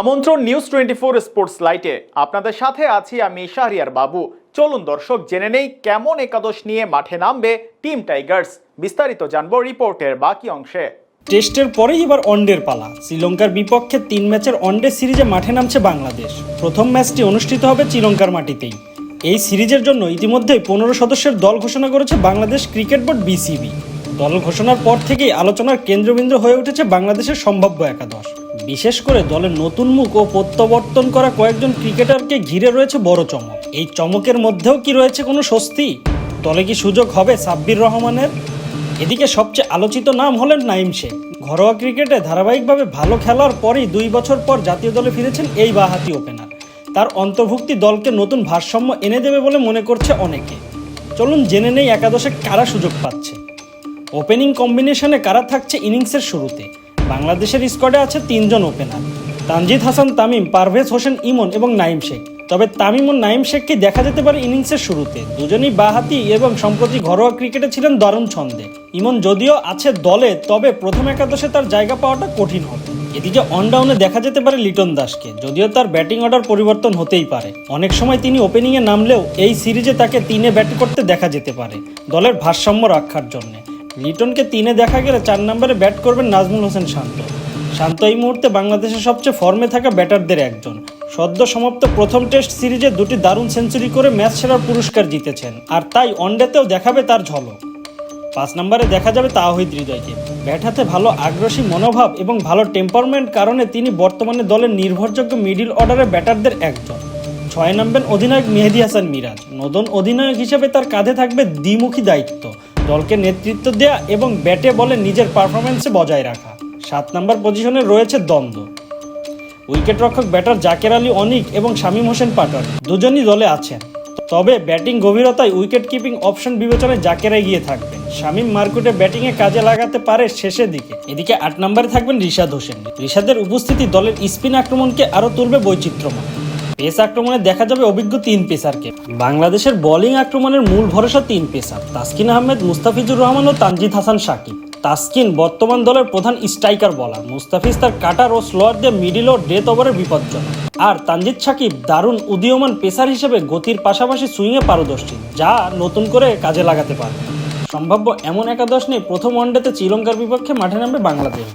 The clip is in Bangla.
আমন্ত্রণ নিউজ টোয়েন্টি ফোর স্পোর্টস লাইটে আপনাদের সাথে আছি আমি শাহরিয়ার বাবু। চলুন দর্শক, জেনে নেই কেমন একাদশ নিয়ে মাঠে নামবে টিম টাইগার্স বিস্তারিত জানব রিপোর্টের বাকি অংশে। টেস্টের পরেই এবার ওয়ানডের পালা। শ্রীলঙ্কার বিপক্ষে তিন ম্যাচের ওয়ানডে সিরিজে মাঠে নামছে বাংলাদেশ। প্রথম ম্যাচটি অনুষ্ঠিত হবে শ্রীলঙ্কার মাটিতেই। এই সিরিজের জন্য ইতিমধ্যেই পনেরো সদস্যের দল ঘোষণা করেছে বাংলাদেশ ক্রিকেট বোর্ড বিসিবি। দল ঘোষণার পর থেকেই আলোচনার কেন্দ্রবিন্দু হয়ে উঠেছে বাংলাদেশের সম্ভাব্য একাদশ। বিশেষ করে দলের নতুন মুখ ও প্রত্যাবর্তন করা কয়েকজন ক্রিকেটারকে ঘিরে রয়েছে বড় চমক। এই চমকের মধ্যেও কি রয়েছে কোনো স্বস্তি? দলে কি সুযোগ হবে সাব্বির রহমানের? এদিকে সবচেয়ে আলোচিত নাম হলেন নাইম শেখ। ঘরোয়া ক্রিকেটে ধারাবাহিকভাবে ভালো খেলার পরই দুই বছর পর জাতীয় দলে ফিরেছেন এই বাহাতি ওপেনার। তার অন্তর্ভুক্তি দলকে নতুন ভারসাম্য এনে দেবে বলে মনে করছে অনেকে। চলুন জেনে নেই একাদশে কারা সুযোগ পাচ্ছে। ওপেনিং কম্বিনেশনে কারা থাকছে ইনিংসের শুরুতে? বাংলাদেশের স্কোয়াডে আছে তিনজন ওপেনার তানজিদ হাসান, তামিম, পারভেজ হোসেন, ইমন এবং নাইম শেখ। তবে তামিম ও নাইম শেখকে দেখা যেতে পারে ইনিংসের শুরুতে। দুজনই বাহাতি এবং সম্প্রতি ঘরোয়া ক্রিকেটে ছিলেন দারুণ ছন্দে। ইমন যদিও আছে দলে, তবে প্রথম একাদশে তার জায়গা পাওয়াটা কঠিন হবে। এদিকে অনডাউনে দেখা যেতে পারে লিটন দাসকে, যদিও তার ব্যাটিং অর্ডার পরিবর্তন হতেই পারে। অনেক সময় তিনি ওপেনিংয়ে নামলেও এই সিরিজে তাকে তিনে ব্যাট করতে দেখা যেতে পারে, দলের ভারসাম্য রক্ষার জন্য। লিটনকে তিনে দেখা গেলে চার নম্বরে ব্যাট করবেন নাজমুল হোসেন শান্ত। শান্ত এই মুহূর্তে বাংলাদেশের সবচেয়ে ফর্মে থাকা ব্যাটারদের একজন। সদ্য সমাপ্ত প্রথম টেস্ট সিরিজে দুটি দারুণ সেঞ্চুরি করে ম্যাচ সেরার পুরস্কার জিতেছেন, আর তাই ওয়ানডেতেও দেখাবে তার ঝলক। পাঁচ নম্বরে দেখা যাবে তাওহিদ হৃদয়কে। ব্যাট হাতে ভালো আগ্রাসী মনোভাব এবং ভালো টেম্পারমেন্ট কারণে তিনি বর্তমানে দলের নির্ভরযোগ্য মিডিল অর্ডারের ব্যাটারদের একজন। ছয় নামবেন অধিনায়ক মেহেদি হাসান মিরাজ। নতুন অধিনায়ক হিসেবে তার কাঁধে থাকবে দ্বিমুখী দায়িত্ব। দলকে নেতৃত্ব দেয়া এবং ব্যাটে বলে নিজের পারফরমেন্সে বজায় রাখা। সাত নম্বর পজিশনে রয়েছে দ্বন্দ্ব। উইকেট রক্ষক ব্যাটার জাকের আলী অনিক এবং শামীম হোসেন পাটন দুজনই দলে আছেন। তবে ব্যাটিং গভীরতায় উইকেট কিপিং অপশন বিবেচনায় জাকের এগিয়ে থাকবেন। শামীম মার্কুটে ব্যাটিংয়ে কাজে লাগাতে পারে শেষের দিকে। এদিকে আট নম্বরে থাকবেন রিশাদ হোসেন। রিশাদের উপস্থিতি দলের স্পিন আক্রমণকে আরও তুলবে বৈচিত্র্যময়। পেস আক্রমণে দেখা যাবে অভিজ্ঞ তিন পেসারকে। বাংলাদেশের বোলিং আক্রমণের মূল ভরসা তিন পেসার, তাসকিন আহমেদ, মুস্তাফিজুর রহমান ও তানজিদ হাসান সাকিব। তাসকিন বর্তমান দলের প্রধান স্ট্রাইকার বলার, মুস্তাফিজ তার কাটার ও স্লোয়ার দিয়ে মিডিল ও ডেথ ওভারের বিপজ্জনক। আর তানজিদ সাকিব দারুণ উদীয়মান পেসার হিসেবে গতির পাশাপাশি সুইংয়ে পারদর্শী, যা নতুন করে কাজে লাগাতে পারে। সম্ভাব্য এমন একাদশ নিয়ে প্রথম ওয়ানডেতে শ্রীলঙ্কার বিপক্ষে মাঠে নামবে বাংলাদেশ।